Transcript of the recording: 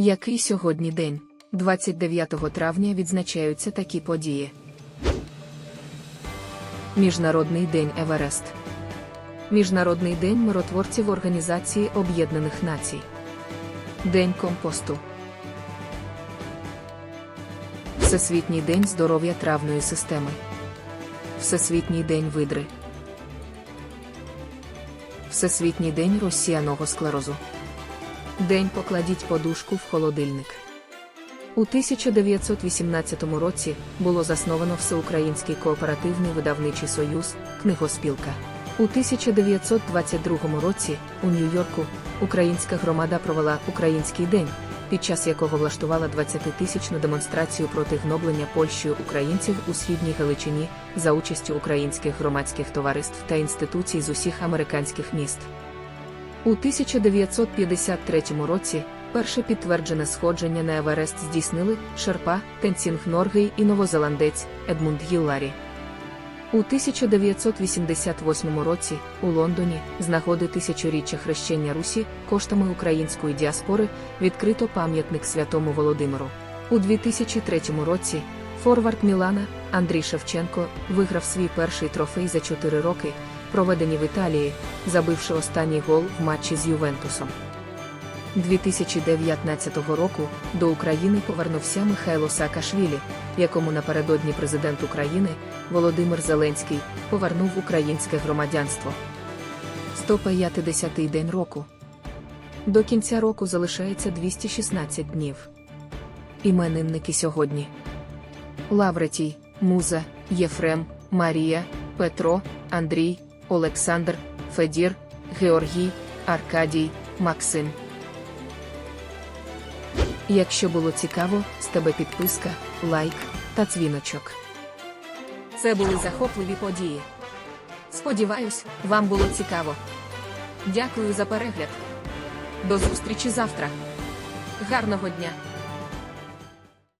Який сьогодні день? 29 травня відзначаються такі події. Міжнародний день Еверест. Міжнародний день миротворців Організації Об'єднаних Націй. День компосту. Всесвітній день здоров'я травної системи. Всесвітній день видри. Всесвітній день розсіяного склерозу. День покладіть подушку в холодильник. У 1918 році було засновано Всеукраїнський кооперативний видавничий союз, книгоспілка. У 1922 році у Нью-Йорку українська громада провела Український день, під час якого влаштувала 20-тисячну демонстрацію проти гноблення Польщею українців у східній Галичині за участю українських громадських товариств та інституцій з усіх американських міст. У 1953 році перше підтверджене сходження на Еверест здійснили Шерпа, Тенцінг Норгей і новозеландець Едмунд Гілларі. У 1988 році у Лондоні з нагоди тисячоріччя хрещення Русі коштами української діаспори відкрито пам'ятник святому Володимиру. У 2003 році форвард Мілана Андрій Шевченко виграв свій перший трофей за 4 роки, проведені в Італії, забивши останній гол в матчі з Ювентусом. 2019 року до України повернувся Михайло Саакашвілі, якому напередодні президент України Володимир Зеленський повернув українське громадянство. 150-й день року. До кінця року залишається 216 днів. Іменинники сьогодні: Лавретій, Муза, Єфрем, Марія, Петро, Андрій, Олександр, Федір, Георгій, Аркадій, Максим. Якщо було цікаво, з тебе підписка, лайк та дзвіночок. Це були захопливі події. Сподіваюсь, вам було цікаво. Дякую за перегляд. До зустрічі завтра. Гарного дня!